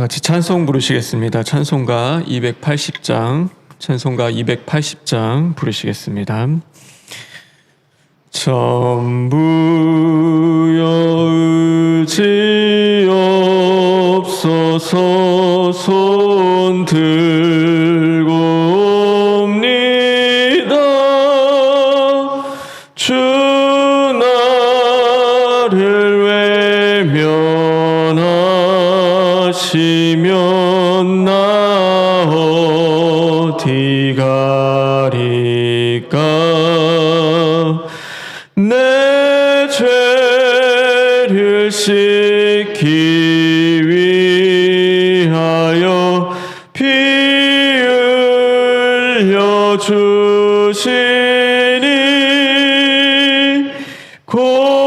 다 같이 찬송 부르시겠습니다. 찬송가 280장, 찬송가 280장 부르시겠습니다. 전부여 의지 없어서 손들 cool.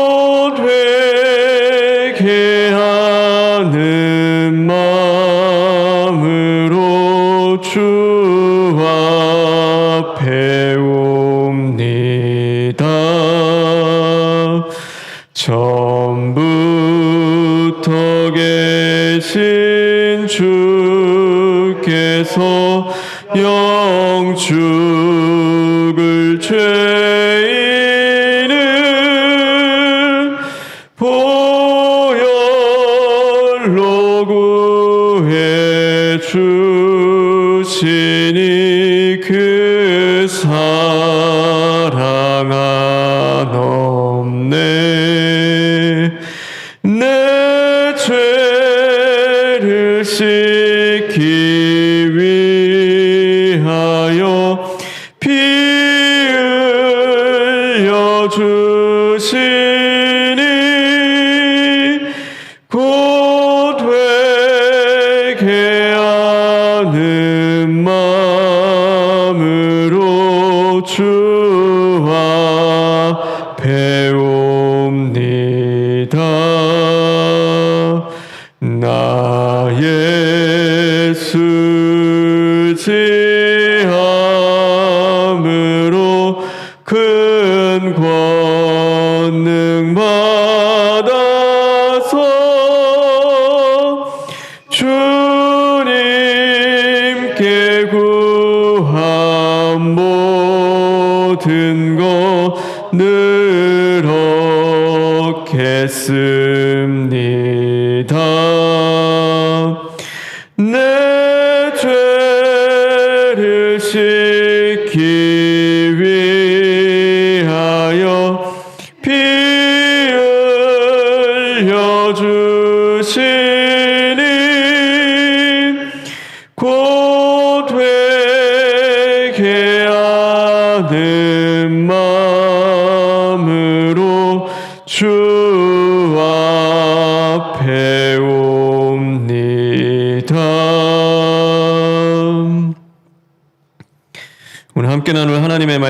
얻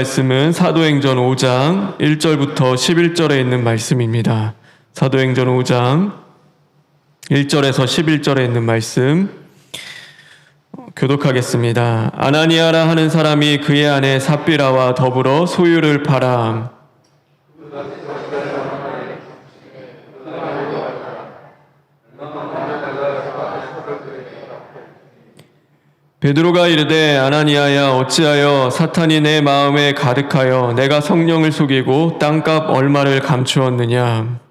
말씀은 사도행전 5장 1절부터 11절에 있는 말씀입니다. 사도행전 5장 1절에서 11절에 있는 말씀 교독하겠습니다. 아나니아라 하는 사람이 그의 아내 삽비라와 더불어 소유를 팔아 베드로가 이르되 아나니아야 어찌하여 사탄이 내 마음에 가득하여 내가 성령을 속이고 땅값 얼마를 감추었느냐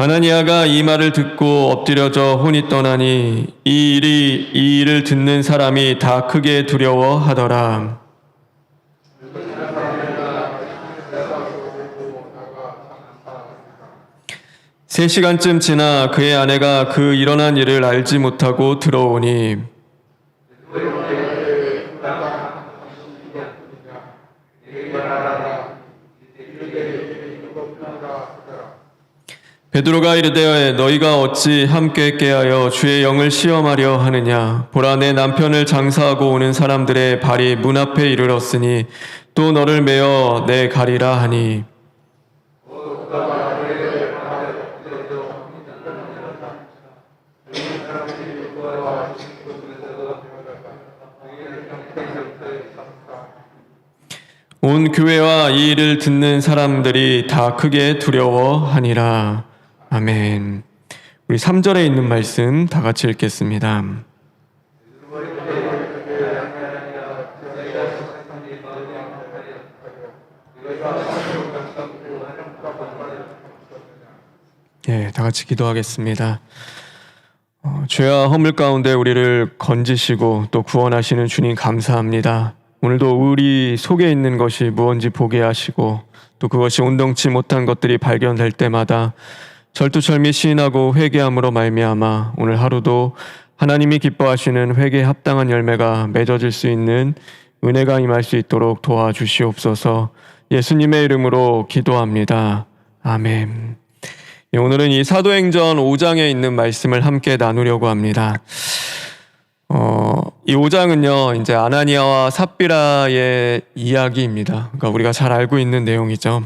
아나니아가 이 말을 듣고 엎드려져 혼이 떠나니 이 일이 이 일을 듣는 사람이 다 크게 두려워하더라. 세 시간쯤 지나 그의 아내가 그 일어난 일을 알지 못하고 들어오니 베드로가 이르되 너희가 어찌 함께 깨하여 주의 영을 시험하려 하느냐 보라 내 남편을 장사하고 오는 사람들의 발이 문 앞에 이르렀으니 또 너를 메어 내 가리라 하니 온 교회와 이 일을 듣는 사람들이 다 크게 두려워하니라. 아멘. 우리 3절에 있는 말씀 다 같이 읽겠습니다. 예, 다 같이 기도하겠습니다. 어, 죄와 허물 가운데 우리를 건지시고 또 구원하시는 주님 감사합니다. 오늘도 우리 속에 있는 것이 무언지 보게 하시고 또 그것이 온동치 못한 것들이 발견될 때마다 절투철미 시인하고 회개함으로 말미암아 오늘 하루도 하나님이 기뻐하시는 회개에 합당한 열매가 맺어질 수 있는 은혜가 임할 수 있도록 도와주시옵소서 예수님의 이름으로 기도합니다. 아멘. 예, 오늘은 이 사도행전 5장에 있는 말씀을 함께 나누려고 합니다. 어, 이 5장은요, 이제 아나니아와 삽비라의 이야기입니다. 그러니까 우리가 잘 알고 있는 내용이죠.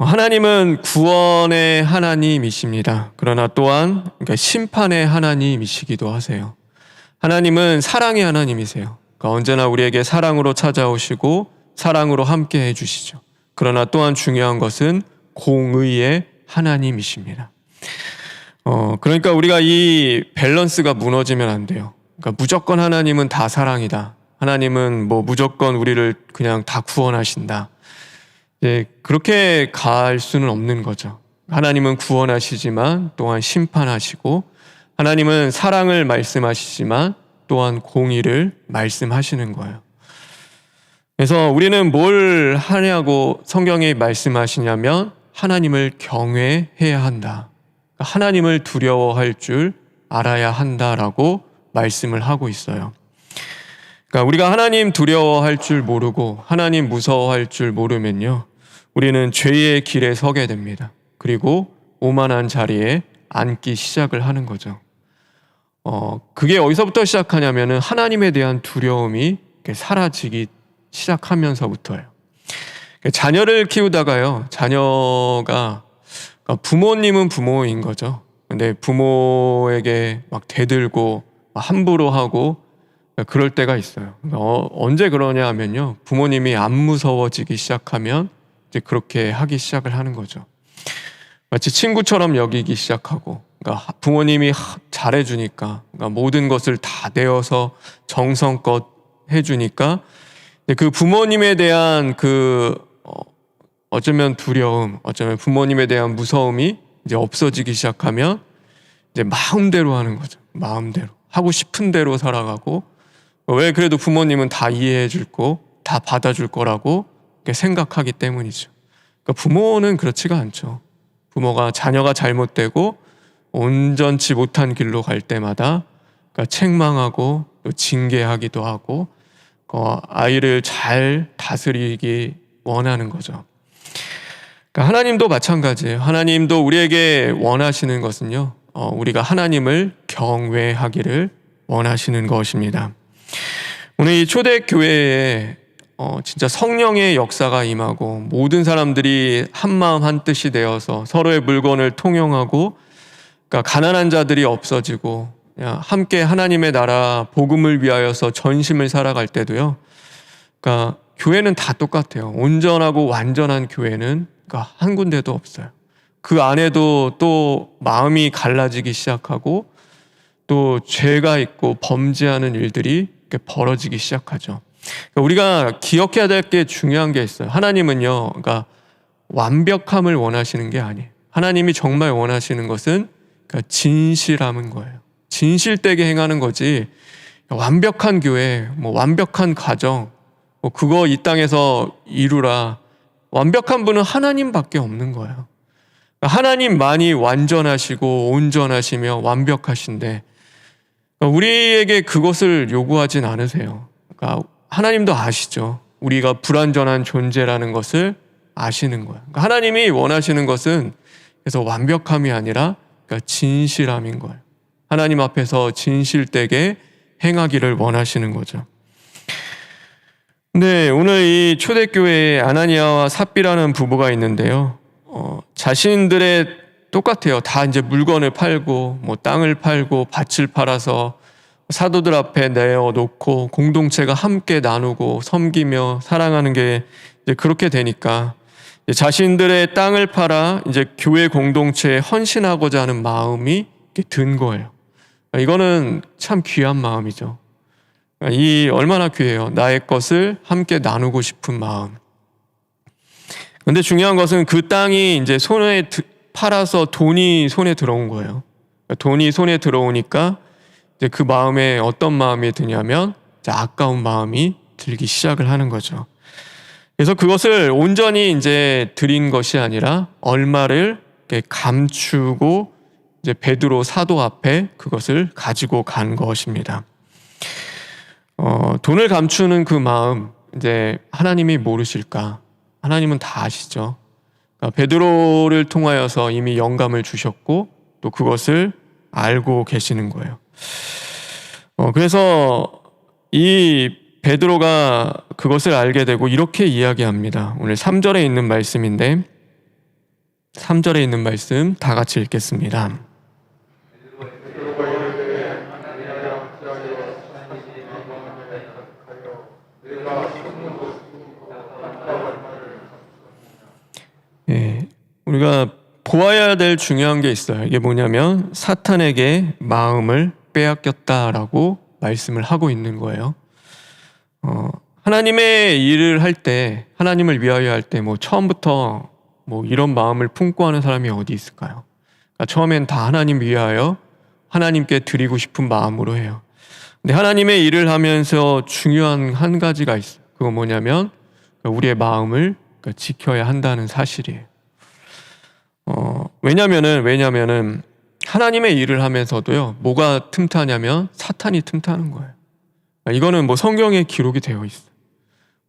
어, 하나님은 구원의 하나님이십니다. 그러나 또한 그러니까 심판의 하나님이시기도 하세요. 하나님은 사랑의 하나님이세요. 그러니까 언제나 우리에게 사랑으로 찾아오시고 사랑으로 함께 해주시죠. 그러나 또한 중요한 것은 공의의 하나님이십니다. 어, 그러니까 우리가 이 밸런스가 무너지면 안 돼요. 그러니까 무조건 하나님은 다 사랑이다. 하나님은 뭐 무조건 우리를 그냥 다 구원하신다. 예, 그렇게 갈 수는 없는 거죠. 하나님은 구원하시지만 또한 심판하시고 하나님은 사랑을 말씀하시지만 또한 공의를 말씀하시는 거예요. 그래서 우리는 뭘 하냐고 성경이 말씀하시냐면 하나님을 경외해야 한다. 하나님을 두려워할 줄 알아야 한다라고 말씀을 하고 있어요. 그러니까 우리가 하나님 두려워할 줄 모르고 하나님 무서워할 줄 모르면요. 우리는 죄의 길에 서게 됩니다. 그리고 오만한 자리에 앉기 시작을 하는 거죠. 어, 그게 어디서부터 시작하냐면은 하나님에 대한 두려움이 사라지기 시작하면서부터예요. 자녀를 키우다가요, 자녀가 그러니까 부모님은 부모인 거죠. 근데 부모에게 막 대들고 함부로 하고 그럴 때가 있어요. 그러니까 어, 언제 그러냐 하면요, 부모님이 안 무서워지기 시작하면 이제 그렇게 하기 시작을 하는 거죠. 마치 친구처럼 여기기 시작하고, 그러니까 부모님이 잘해주니까, 그러니까 모든 것을 다 내어서 정성껏 해주니까, 그 부모님에 대한 그 어, 어쩌면 두려움, 어쩌면 부모님에 대한 무서움이 이제 없어지기 시작하면 이제 마음대로 하는 거죠. 마음대로 하고 싶은 대로 살아가고 왜 그래도 부모님은 다 이해해 줄 거, 다 받아줄 거라고 생각하기 때문이죠. 그러니까 부모는 그렇지가 않죠. 부모가 자녀가 잘못되고 온전치 못한 길로 갈 때마다 그러니까 책망하고 또 징계하기도 하고 어, 아이를 잘 다스리기 원하는 거죠. 그러니까 하나님도 마찬가지예요. 하나님도 우리에게 원하시는 것은요, 어, 우리가 하나님을 경외하기를 원하시는 것입니다. 오늘 이 초대교회에 어, 진짜 성령의 역사가 임하고 모든 사람들이 한 마음 한 뜻이 되어서 서로의 물건을 통용하고 그러니까 가난한 자들이 없어지고 함께 하나님의 나라 복음을 위하여서 전심을 살아갈 때도요. 그러니까 교회는 다 똑같아요. 온전하고 완전한 교회는 그러니까 한 군데도 없어요. 그 안에도 또 마음이 갈라지기 시작하고 또 죄가 있고 범죄하는 일들이 벌어지기 시작하죠. 그러니까 우리가 기억해야 될 게 중요한 게 있어요. 하나님은요, 그러니까 완벽함을 원하시는 게 아니에요. 하나님이 정말 원하시는 것은 그러니까 진실함인 거예요. 진실되게 행하는 거지. 완벽한 교회, 뭐 완벽한 가정, 뭐 그거 이 땅에서 이루라. 완벽한 분은 하나님밖에 없는 거예요. 하나님만이 완전하시고 온전하시며 완벽하신데 우리에게 그것을 요구하진 않으세요. 그러니까 하나님도 아시죠. 우리가 불완전한 존재라는 것을 아시는 거예요. 그러니까 하나님이 원하시는 것은 그래서 완벽함이 아니라 그러니까 진실함인 거예요. 하나님 앞에서 진실되게 행하기를 원하시는 거죠. 네, 오늘 이 초대교회에 아나니아와 삽비라는 부부가 있는데요. 어, 자신들의 똑같아요. 다 이제 물건을 팔고, 뭐 땅을 팔고, 밭을 팔아서 사도들 앞에 내어 놓고 공동체가 함께 나누고 섬기며 사랑하는 게 이제 그렇게 되니까 자신들의 땅을 팔아 이제 교회 공동체에 헌신하고자 하는 마음이 든 거예요. 이거는 참 귀한 마음이죠. 이 얼마나 귀해요. 나의 것을 함께 나누고 싶은 마음. 근데 중요한 것은 그 땅이 이제 손에 드- 팔아서 돈이 손에 들어온 거예요. 돈이 손에 들어오니까 이제 그 마음에 어떤 마음이 드냐면 아까운 마음이 들기 시작을 하는 거죠. 그래서 그것을 온전히 이제 드린 것이 아니라 얼마를 감추고 이제 베드로 사도 앞에 그것을 가지고 간 것입니다. 어, 돈을 감추는 그 마음 이제 하나님이 모르실까? 하나님은 다 아시죠. 그러니까 베드로를 통하여서 이미 영감을 주셨고 또 그것을 알고 계시는 거예요. 어, 그래서 이 베드로가 그것을 알게 되고 이렇게 이야기합니다. 오늘 3절에 있는 말씀인데 3절에 있는 말씀 다 같이 읽겠습니다. 예, 우리가 보아야 될 중요한 게 있어요. 이게 뭐냐면 사탄에게 마음을 빼앗겼다라고 말씀을 하고 있는 거예요. 어, 하나님의 일을 할 때, 하나님을 위하여 할 때, 뭐 처음부터 뭐 이런 마음을 품고 하는 사람이 어디 있을까요? 그러니까 처음엔 다 하나님 위하여 하나님께 드리고 싶은 마음으로 해요. 근데 하나님의 일을 하면서 중요한 한 가지가 있어요. 그거 뭐냐면 우리의 마음을 그러니까 지켜야 한다는 사실이에요. 어, 왜냐면은, 왜냐면은, 하나님의 일을 하면서도요, 뭐가 틈타냐면 사탄이 틈타는 거예요. 이거는 뭐 성경에 기록이 되어 있어요.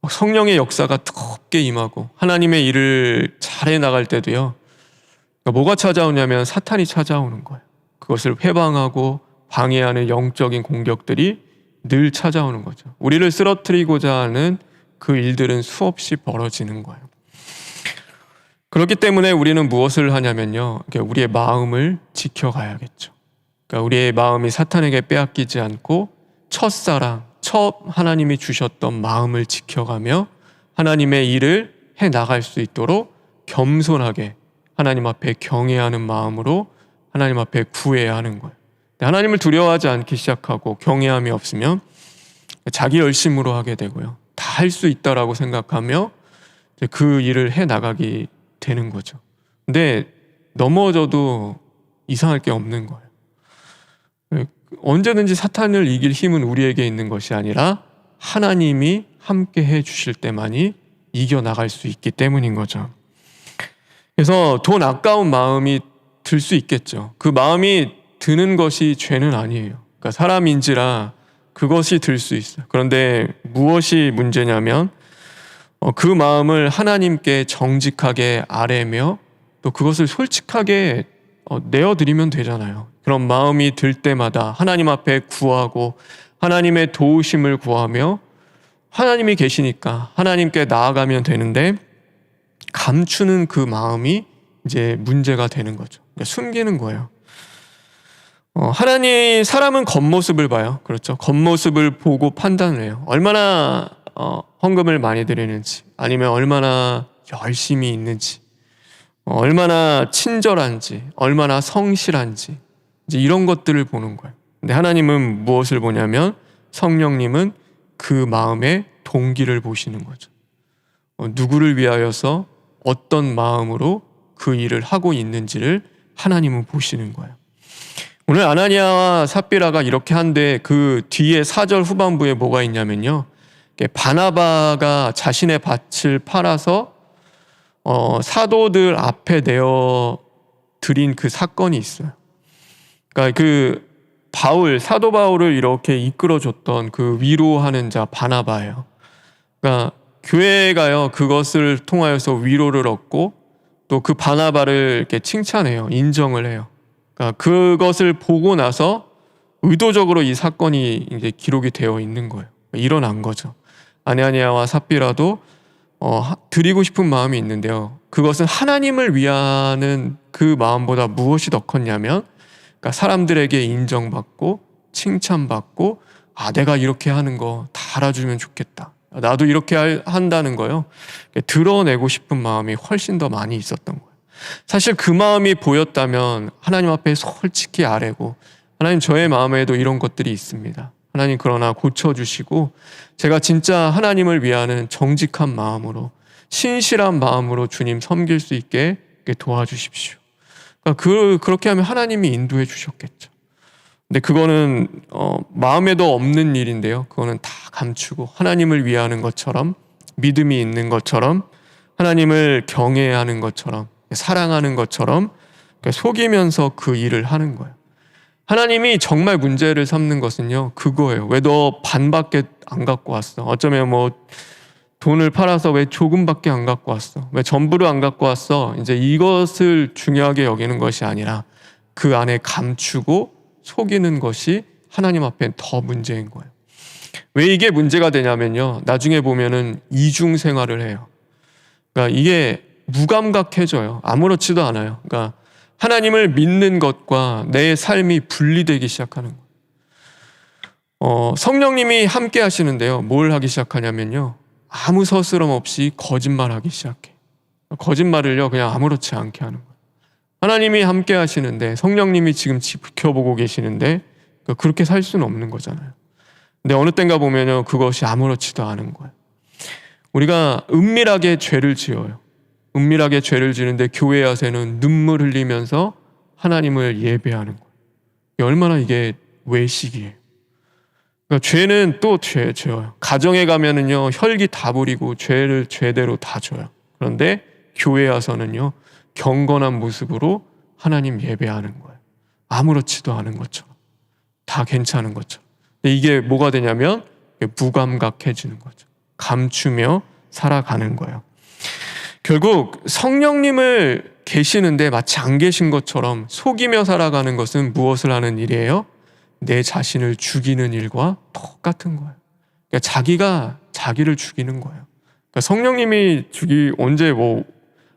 성령의 역사가 뜨겁게 임하고, 하나님의 일을 잘해 나갈 때도요, 그러니까 뭐가 찾아오냐면 사탄이 찾아오는 거예요. 그것을 회방하고 방해하는 영적인 공격들이 늘 찾아오는 거죠. 우리를 쓰러뜨리고자 하는 그 일들은 수없이 벌어지는 거예요. 그렇기 때문에 우리는 무엇을 하냐면요. 우리의 마음을 지켜가야겠죠. 그러니까 우리의 마음이 사탄에게 빼앗기지 않고 첫사랑, 첫 하나님이 주셨던 마음을 지켜가며 하나님의 일을 해 나갈 수 있도록 겸손하게 하나님 앞에 경외하는 마음으로 하나님 앞에 구해야 하는 거예요. 하나님을 두려워하지 않기 시작하고 경외함이 없으면 자기 열심으로 하게 되고요. 다 할 수 있다라고 생각하며 그 일을 해 나가기 되는 거죠. 근데 넘어져도 이상할 게 없는 거예요. 언제든지 사탄을 이길 힘은 우리에게 있는 것이 아니라 하나님이 함께 해 주실 때만이 이겨 나갈 수 있기 때문인 거죠. 그래서 돈 아까운 마음이 들 수 있겠죠. 그 마음이 드는 것이 죄는 아니에요. 그러니까 사람인지라 그것이 들 수 있어요. 그런데 무엇이 문제냐면 어, 그 마음을 하나님께 정직하게 아뢰며 또 그것을 솔직하게 어, 내어드리면 되잖아요. 그런 마음이 들 때마다 하나님 앞에 구하고 하나님의 도우심을 구하며 하나님이 계시니까 하나님께 나아가면 되는데 감추는 그 마음이 이제 문제가 되는 거죠. 그러니까 숨기는 거예요. 어, 하나님 사람은 겉모습을 봐요. 그렇죠. 겉모습을 보고 판단을 해요. 얼마나 어, 헌금을 많이 드리는지, 아니면 얼마나 열심히 있는지, 어, 얼마나 친절한지, 얼마나 성실한지, 이제 이런 것들을 보는 거예요. 근데 하나님은 무엇을 보냐면 성령님은 그 마음의 동기를 보시는 거죠. 어, 누구를 위하여서 어떤 마음으로 그 일을 하고 있는지를 하나님은 보시는 거예요. 오늘 아나니아와 삽비라가 이렇게 한데 그 뒤에 4절 후반부에 뭐가 있냐면요. 바나바가 자신의 밭을 팔아서 어, 사도들 앞에 내어 드린 그 사건이 있어요. 그러니까 그 바울 사도 바울을 이렇게 이끌어줬던 그 위로하는 자 바나바예요. 그러니까 교회가요 그것을 통하여서 위로를 얻고 또 그 바나바를 이렇게 칭찬해요, 인정을 해요. 그러니까 그것을 보고 나서 의도적으로 이 사건이 이제 기록이 되어 있는 거예요. 일어난 거죠. 아니아니아와 삽비라도 어, 드리고 싶은 마음이 있는데요. 그것은 하나님을 위하는 그 마음보다 무엇이 더 컸냐면, 그러니까 사람들에게 인정받고 칭찬받고, 아 내가 이렇게 하는 거 다 알아주면 좋겠다. 나도 이렇게 할- 한다는 거요. 드러내고 싶은 마음이 훨씬 더 많이 있었던 거예요. 사실 그 마음이 보였다면 하나님 앞에 솔직히 아뢰고 하나님 저의 마음에도 이런 것들이 있습니다. 하나님 그러나 고쳐주시고 제가 진짜 하나님을 위하는 정직한 마음으로 신실한 마음으로 주님 섬길 수 있게 도와주십시오. 그러니까 그, 그렇게 하면 하나님이 인도해 주셨겠죠. 근데 그거는 어, 마음에도 없는 일인데요. 그거는 다 감추고 하나님을 위하는 것처럼 믿음이 있는 것처럼 하나님을 경외하는 것처럼 사랑하는 것처럼 속이면서 그 일을 하는 거예요. 하나님이 정말 문제를 삼는 것은요 그거예요. 왜 너 반밖에 안 갖고 왔어? 어쩌면 뭐 돈을 팔아서 왜 조금밖에 안 갖고 왔어? 왜 전부를 안 갖고 왔어? 이제 이것을 중요하게 여기는 것이 아니라 그 안에 감추고 속이는 것이 하나님 앞엔 더 문제인 거예요. 왜 이게 문제가 되냐면요. 나중에 보면은 이중 생활을 해요. 그러니까 이게 무감각해져요. 아무렇지도 않아요. 그러니까 하나님을 믿는 것과 내 삶이 분리되기 시작하는 거예요. 어, 성령님이 함께 하시는데요. 뭘 하기 시작하냐면요. 아무 서스럼 없이 거짓말하기 시작해. 거짓말을요, 그냥 아무렇지 않게 하는 거예요. 하나님이 함께 하시는데 성령님이 지금 지켜보고 계시는데 그 그렇게 살 수는 없는 거잖아요. 근데 어느 땐가 보면요, 그것이 아무렇지도 않은 거예요. 우리가 은밀하게 죄를 지어요. 은밀하게 죄를 지는데 교회 와서는 눈물 흘리면서 하나님을 예배하는 거예요. 얼마나 이게 외식이에요. 그러니까 죄는 또 죄, 죄요. 가정에 가면은요, 혈기 다 부리고 죄를 죄대로 다 줘요. 그런데 교회 와서는요, 경건한 모습으로 하나님 예배하는 거예요. 아무렇지도 않은 것처럼. 다 괜찮은 것처럼. 근데 이게 뭐가 되냐면 무감각해지는 거죠. 감추며 살아가는 거예요. 결국 성령님을 계시는데 마치 안 계신 것처럼 속이며 살아가는 것은 무엇을 하는 일이에요? 내 자신을 죽이는 일과 똑같은 거예요. 그러니까 자기가 자기를 죽이는 거예요. 그러니까 성령님이 죽이 언제 뭐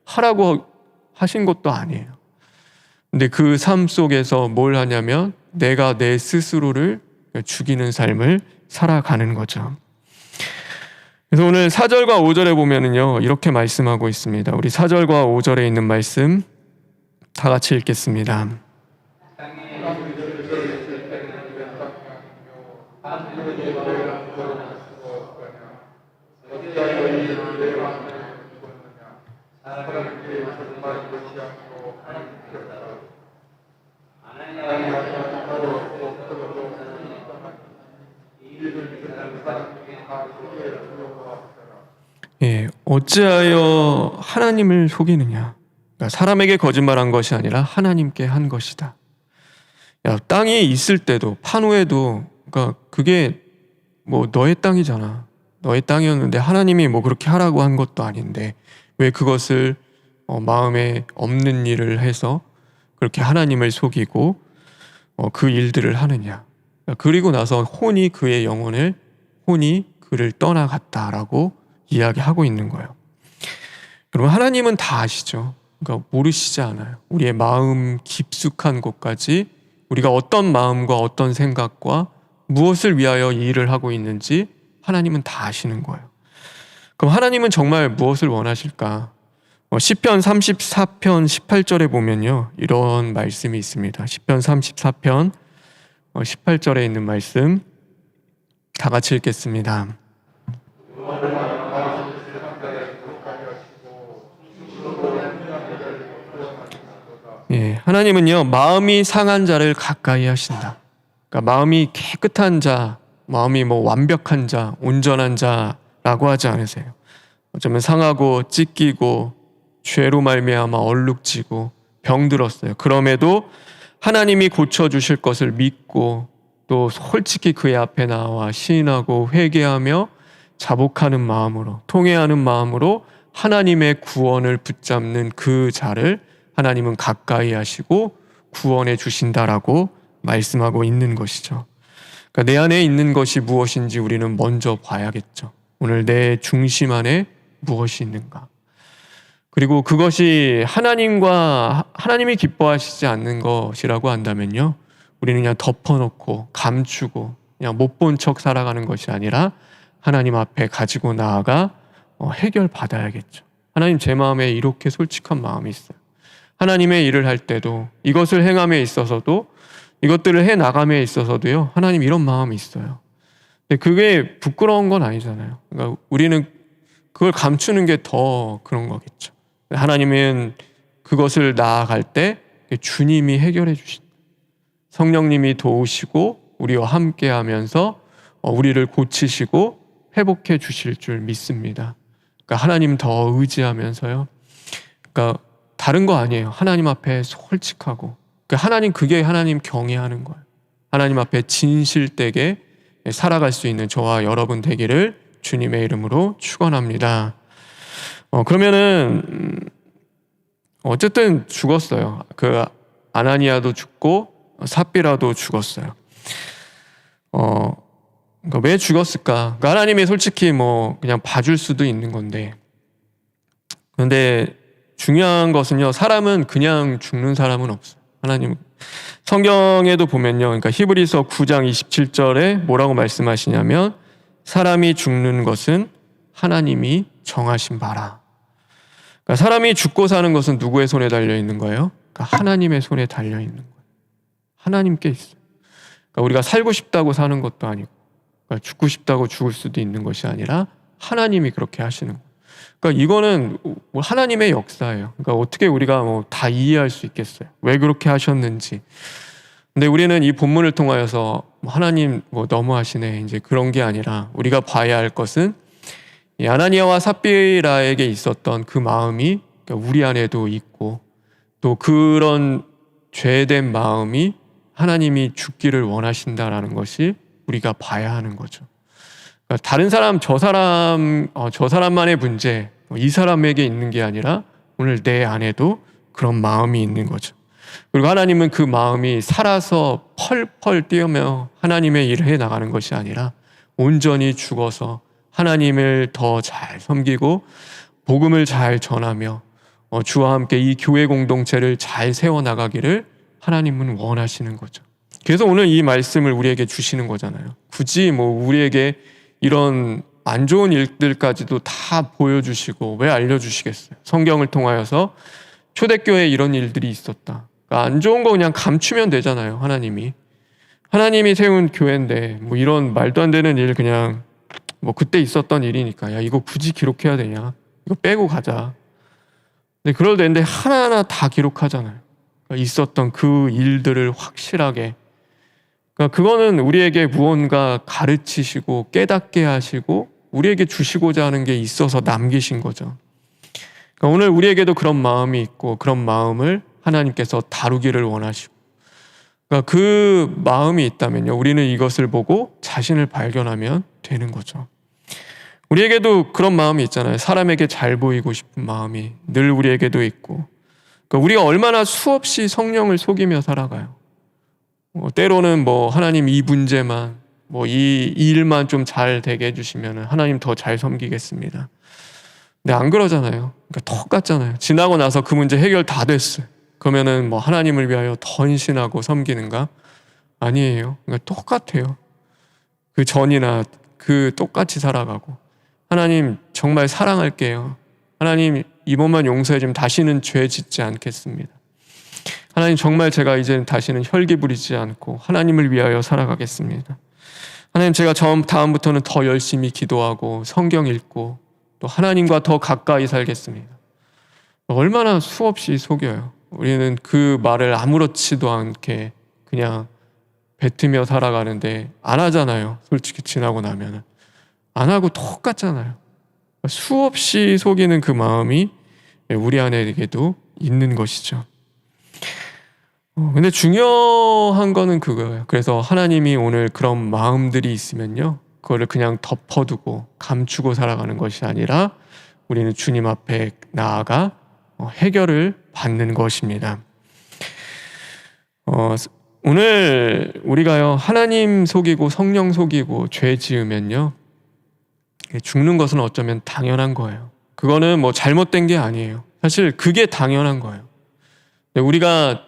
하라고 하신 것도 아니에요. 근데 그 삶 속에서 뭘 하냐면 내가 내 스스로를 죽이는 삶을 살아가는 거죠. 그래서 오늘 4절과 5절에 보면은요, 이렇게 말씀하고 있습니다. 우리 4절과 5절에 있는 말씀 다 같이 읽겠습니다. 예, 어찌하여 하나님을 속이느냐? 그러니까 사람에게 거짓말한 것이 아니라 하나님께 한 것이다. 야, 땅이 있을 때도 판후에도 그러니까 그게 뭐 너의 땅이잖아. 너의 땅이었는데 하나님이 뭐 그렇게 하라고 한 것도 아닌데 왜 그것을 어, 마음에 없는 일을 해서 그렇게 하나님을 속이고 어, 그 일들을 하느냐? 그리고 나서 혼이 그의 영혼을 혼이 그를 떠나갔다라고 이야기하고 있는 거예요. 여러분 하나님은 다 아시죠. 그러니까 모르시지 않아요. 우리의 마음 깊숙한 곳까지 우리가 어떤 마음과 어떤 생각과 무엇을 위하여 이 일을 하고 있는지 하나님은 다 아시는 거예요. 그럼 하나님은 정말 무엇을 원하실까? 어, 시편 34편 18절에 보면요. 이런 말씀이 있습니다. 시편 34편 18절에 있는 말씀 다 같이 읽겠습니다. 예, 하나님은요 마음이 상한 자를 가까이 하신다. 그러니까 마음이 깨끗한 자, 마음이 뭐 완벽한 자, 온전한 자라고 하지 않으세요. 어쩌면 상하고 찢기고 죄로 말미암아 얼룩지고 병들었어요. 그럼에도 하나님이 고쳐 주실 것을 믿고 또 솔직히 그의 앞에 나와 시인하고 회개하며 자복하는 마음으로 통회하는 마음으로 하나님의 구원을 붙잡는 그 자를 하나님은 가까이 하시고 구원해 주신다라고 말씀하고 있는 것이죠. 그러니까 내 안에 있는 것이 무엇인지 우리는 먼저 봐야겠죠. 오늘 내 중심 안에 무엇이 있는가? 그리고 그것이 하나님과 하나님이 기뻐하시지 않는 것이라고 한다면요. 우리는 그냥 덮어놓고 감추고 그냥 못 본 척 살아가는 것이 아니라 하나님 앞에 가지고 나아가 어, 해결 받아야겠죠. 하나님 제 마음에 이렇게 솔직한 마음이 있어요. 하나님의 일을 할 때도 이것을 행함에 있어서도 이것들을 해 나감에 있어서도요. 하나님 이런 마음이 있어요. 근데 그게 부끄러운 건 아니잖아요. 그러니까 우리는 그걸 감추는 게 더 그런 거겠죠. 하나님은 그것을 나아갈 때 주님이 해결해 주신다. 성령님이 도우시고 우리와 함께 하면서 어, 우리를 고치시고 회복해 주실 줄 믿습니다. 그러니까 하나님 더 의지하면서요. 그러니까 다른 거 아니에요. 하나님 앞에 솔직하고. 그러니까 하나님 그게 하나님 경외하는 거예요. 하나님 앞에 진실되게 살아갈 수 있는 저와 여러분 되기를 주님의 이름으로 축원합니다. 어, 그러면은 음, 어쨌든 죽었어요. 그 아나니아도 죽고 삽비라도 죽었어요. 어, 그러니까 왜 죽었을까? 그러니까 하나님이 솔직히 뭐 그냥 봐줄 수도 있는 건데. 그런데 중요한 것은요, 사람은 그냥 죽는 사람은 없어요. 하나님 성경에도 보면요, 그러니까 히브리서 9장 27절에 뭐라고 말씀하시냐면 사람이 죽는 것은 하나님이 정하신 바라. 그러니까 사람이 죽고 사는 것은 누구의 손에 달려 있는 거예요? 그러니까 하나님의 손에 달려 있는 거예요. 하나님께 있어요. 그러니까 우리가 살고 싶다고 사는 것도 아니고, 그러니까 죽고 싶다고 죽을 수도 있는 것이 아니라 하나님이 그렇게 하시는 거예요. 그러니까 이거는 하나님의 역사예요. 그러니까 어떻게 우리가 뭐 다 이해할 수 있겠어요? 왜 그렇게 하셨는지. 근데 우리는 이 본문을 통하여서 뭐 하나님 뭐 너무하시네 이제 그런 게 아니라 우리가 봐야 할 것은 이 아나니아와 삽비라에게 있었던 그 마음이 그러니까 우리 안에도 있고 또 그런 죄된 마음이 하나님이 죽기를 원하신다라는 것이 우리가 봐야 하는 거죠. 그러니까 다른 사람 저 사람 어, 저 사람만의 문제 뭐 이 사람에게 있는 게 아니라 오늘 내 안에도 그런 마음이 있는 거죠. 그리고 하나님은 그 마음이 살아서 펄펄 뛰며 하나님의 일을 해 나가는 것이 아니라 온전히 죽어서 하나님을 더 잘 섬기고 복음을 잘 전하며 어, 주와 함께 이 교회 공동체를 잘 세워 나가기를 하나님은 원하시는 거죠. 그래서 오늘 이 말씀을 우리에게 주시는 거잖아요. 굳이 뭐 우리에게 이런 안 좋은 일들까지도 다 보여주시고 왜 알려주시겠어요? 성경을 통하여서 초대교회에 이런 일들이 있었다. 그러니까 안 좋은 거 그냥 감추면 되잖아요. 하나님이. 하나님이 세운 교회인데 뭐 이런 말도 안 되는 일 그냥 뭐 그때 있었던 일이니까 야 이거 굳이 기록해야 되냐? 이거 빼고 가자. 근데 그럴 때인데 하나하나 다 기록하잖아요. 그러니까 있었던 그 일들을 확실하게. 그러니까 그거는 우리에게 무언가 가르치시고 깨닫게 하시고 우리에게 주시고자 하는 게 있어서 남기신 거죠. 그러니까 오늘 우리에게도 그런 마음이 있고 그런 마음을 하나님께서 다루기를 원하시고 그러니까 그 마음이 있다면요. 우리는 이것을 보고 자신을 발견하면 되는 거죠. 우리에게도 그런 마음이 있잖아요. 사람에게 잘 보이고 싶은 마음이 늘 우리에게도 있고. 그러니까 우리가 얼마나 수없이 성령을 속이며 살아가요. 뭐 때로는 뭐 하나님 이 문제만 뭐 이 일만 좀 잘 되게 해주시면 하나님 더 잘 섬기겠습니다. 근데 안 그러잖아요. 그러니까 똑같잖아요. 지나고 나서 그 문제 해결 다 됐어요. 그러면은 뭐 하나님을 위하여 더 헌신하고 섬기는가? 아니에요. 그러니까 똑같아요. 그 전이나 그 똑같이 살아가고 하나님 정말 사랑할게요. 하나님 이번만 용서해 주면 다시는 죄 짓지 않겠습니다. 하나님 정말 제가 이제 다시는 혈기 부리지 않고 하나님을 위하여 살아가겠습니다. 하나님 제가 다음부터는 더 열심히 기도하고 성경 읽고 또 하나님과 더 가까이 살겠습니다. 얼마나 수없이 속여요. 우리는 그 말을 아무렇지도 않게 그냥 뱉으며 살아가는데 안 하잖아요. 솔직히 지나고 나면은. 안 하고 똑같잖아요. 수없이 속이는 그 마음이 우리 안에게도 있는 것이죠. 어, 근데 중요한 거는 그거예요. 그래서 하나님이 오늘 그런 마음들이 있으면요. 그거를 그냥 덮어두고 감추고 살아가는 것이 아니라 우리는 주님 앞에 나아가 어, 해결을 받는 것입니다. 어, 오늘 우리가요, 하나님 속이고 성령 속이고 죄 지으면요, 죽는 것은 어쩌면 당연한 거예요. 그거는 뭐 잘못된 게 아니에요. 사실 그게 당연한 거예요. 우리가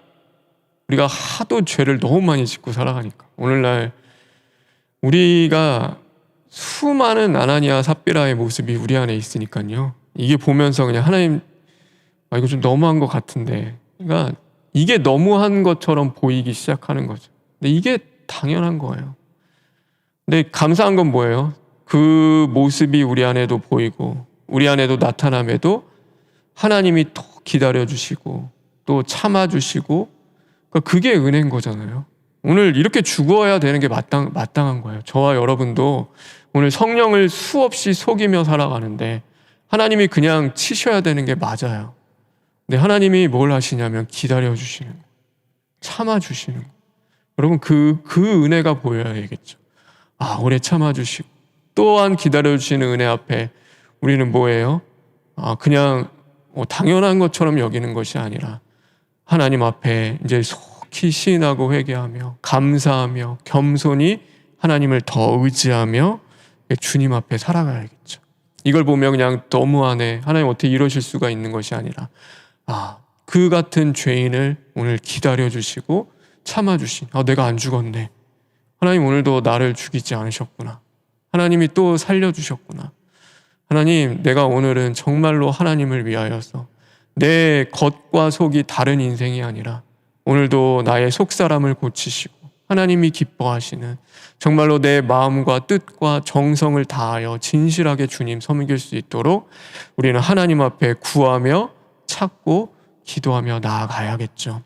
우리가 하도 죄를 너무 많이 짓고 살아가니까 오늘날 우리가 수많은 아나니아 삽비라의 모습이 우리 안에 있으니까요. 이게 보면서 그냥 하나님 아 이거 좀 너무한 것 같은데. 그러니까 이게 너무한 것처럼 보이기 시작하는 거죠. 근데 이게 당연한 거예요. 근데 감사한 건 뭐예요? 그 모습이 우리 안에도 보이고 우리 안에도 나타남에도 하나님이 또 기다려 주시고 또 참아 주시고 그러니까 그게 은혜인 거잖아요. 오늘 이렇게 죽어야 되는 게 마땅, 마땅한 거예요. 저와 여러분도 오늘 성령을 수없이 속이며 살아가는데 하나님이 그냥 치셔야 되는 게 맞아요. 근데 하나님이 뭘 하시냐면 기다려 주시는 거, 참아 주시는 거. 여러분 그, 그 은혜가 보여야겠죠. 아, 오래 참아 주시고 또한 기다려 주시는 은혜 앞에 우리는 뭐예요? 아, 그냥 뭐 당연한 것처럼 여기는 것이 아니라 하나님 앞에 이제 속히 시인하고 회개하며 감사하며 겸손히 하나님을 더 의지하며 주님 앞에 살아가야겠죠. 이걸 보면 그냥 너무하네. 하나님 어떻게 이러실 수가 있는 것이 아니라 아, 그 같은 죄인을 오늘 기다려 주시고 참아 주신. 아, 내가 안 죽었네. 하나님 오늘도 나를 죽이지 않으셨구나. 하나님이 또 살려 주셨구나. 하나님, 내가 오늘은 정말로 하나님을 위하여서 내 겉과 속이 다른 인생이 아니라 오늘도 나의 속사람을 고치시고 하나님이 기뻐하시는 정말로 내 마음과 뜻과 정성을 다하여 진실하게 주님 섬길 수 있도록 우리는 하나님 앞에 구하며 찾고 기도하며 나아가야겠죠.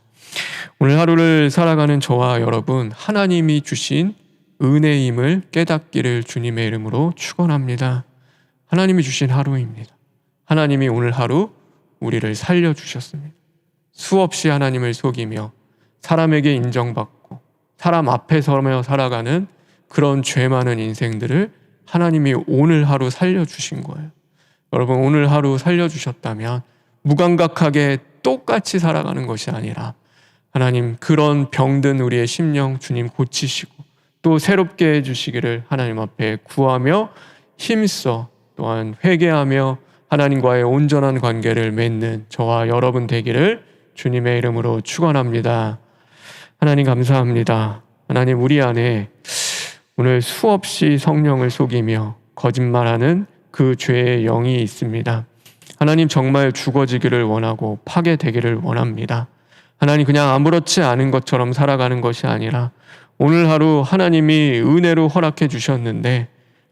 오늘 하루를 살아가는 저와 여러분 하나님이 주신 은혜임을 깨닫기를 주님의 이름으로 축원합니다. 하나님이 주신 하루입니다. 하나님이 오늘 하루 우리를 살려 주셨습니다. 수없이 하나님을 속이며 사람에게 인정받고 사람 앞에 서며 살아가는 그런 죄 많은 인생들을 하나님이 오늘 하루 살려 주신 거예요. 여러분 오늘 하루 살려 주셨다면 무감각하게 똑같이 살아가는 것이 아니라 하나님 그런 병든 우리의 심령 주님 고치시고 또 새롭게 해 주시기를 하나님 앞에 구하며 힘써 또한 회개하며 하나님과의 온전한 관계를 맺는 저와 여러분 되기를 주님의 이름으로 축원합니다. 하나님 감사합니다. 하나님 우리 안에 오늘 수없이 성령을 속이며 거짓말하는 그 죄의 영이 있습니다. 하나님 정말 죽어지기를 원하고 파괴되기를 원합니다. 하나님 그냥 아무렇지 않은 것처럼 살아가는 것이 아니라 오늘 하루 하나님이 은혜로 허락해 주셨는데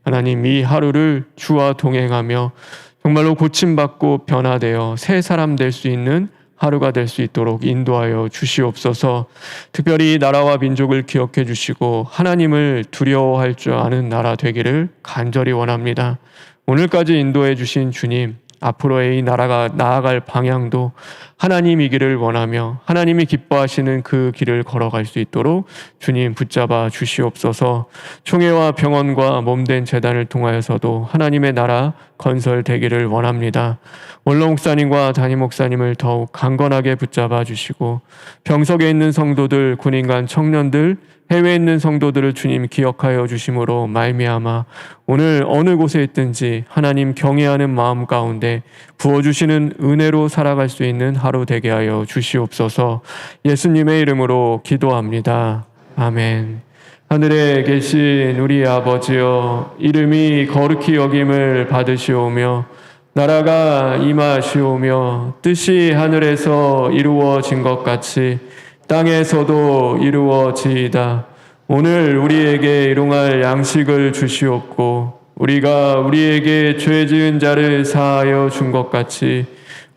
하나님 이 하루를 주와 동행하며 정말로 고침받고 변화되어 새 사람 될 수 있는 하루가 될 수 있도록 인도하여 주시옵소서. 특별히 나라와 민족을 기억해 주시고 하나님을 두려워할 줄 아는 나라 되기를 간절히 원합니다. 오늘까지 인도해 주신 주님, 앞으로의 이 나라가 나아갈 방향도 하나님이기를 원하며 하나님이 기뻐하시는 그 길을 걸어갈 수 있도록 주님 붙잡아 주시옵소서 총회와 병원과 몸된 재단을 통하여서도 하나님의 나라 건설되기를 원합니다. 원로 목사님과 담임 목사님을 더욱 강건하게 붙잡아 주시고 병석에 있는 성도들, 군인간 청년들, 해외에 있는 성도들을 주님 기억하여 주심으로 말미암아 오늘 어느 곳에 있든지 하나님 경외하는 마음 가운데 부어 주시는 은혜로 살아갈 수 있는 하루 되게 하여 주시옵소서. 예수님의 이름으로 기도합니다. 아멘. 하늘에 계신 우리 아버지여 이름이 거룩히 여김을 받으시오며 나라가 임하시오며 뜻이 하늘에서 이루어진 것 같이 땅에서도 이루어지이다. 오늘 우리에게 일용할 양식을 주시옵고 우리가 우리에게 죄 지은 자를 사하여 준 것 같이